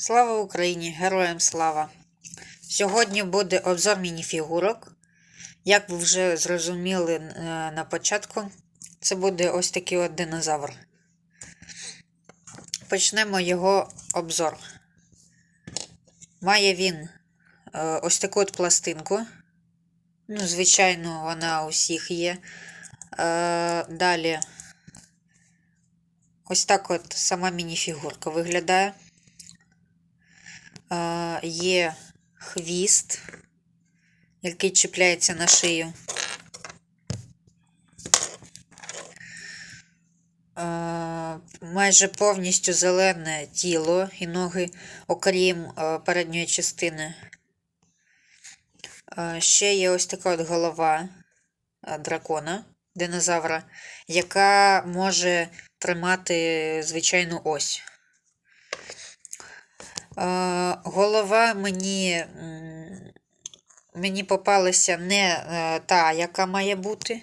Слава Україні! Героям слава! Сьогодні буде обзор мініфігурок. Як ви вже зрозуміли е, на початку, це буде ось такий от динозавр. Почнемо його обзор. Має він е, ось таку от пластинку. Ну, звичайно, вона у всіх є. Е, Далі, ось так от сама мініфігурка виглядає. Е, Є хвіст, який чіпляється на шию. Е, Майже повністю зелене тіло і ноги, окрім е, передньої частини. Ще є ось така от голова дракона, динозавра, яка може тримати звичайну ось. Голова мені, мені попалася не е, та, яка має бути.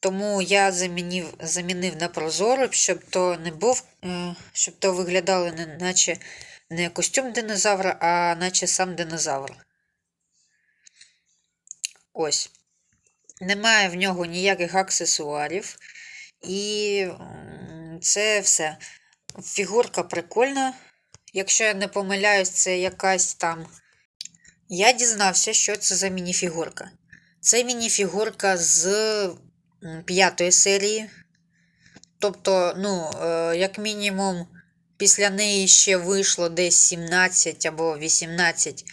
Тому я замінив, замінив на прозору, щоб то не був, е, щоб то виглядало не наче не костюм динозавра, а наче сам динозавр. Ось. Немає в нього ніяких аксесуарів. І це все. Фігурка прикольна. Якщо я не помиляюсь, це якась там. Я дізнався, що це за мініфігурка. Це мініфігурка з п'ятої серії. Тобто, ну, е, як мінімум, після неї ще вийшло десь 17 або 18.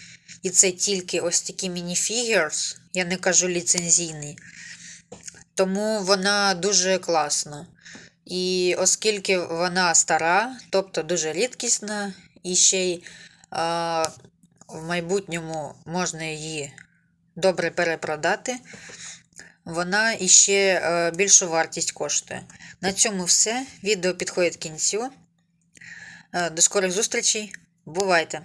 І це тільки ось такі мініфігерс, я не кажу ліцензійний. Тому вона дуже класна. І оскільки вона стара, тобто дуже рідкісна, і ще й а, в майбутньому можна її добре перепродати, вона іще а, більшу вартість коштує. На цьому все. Відео підходить кінцю. Е, До скорих зустрічей. Бувайте!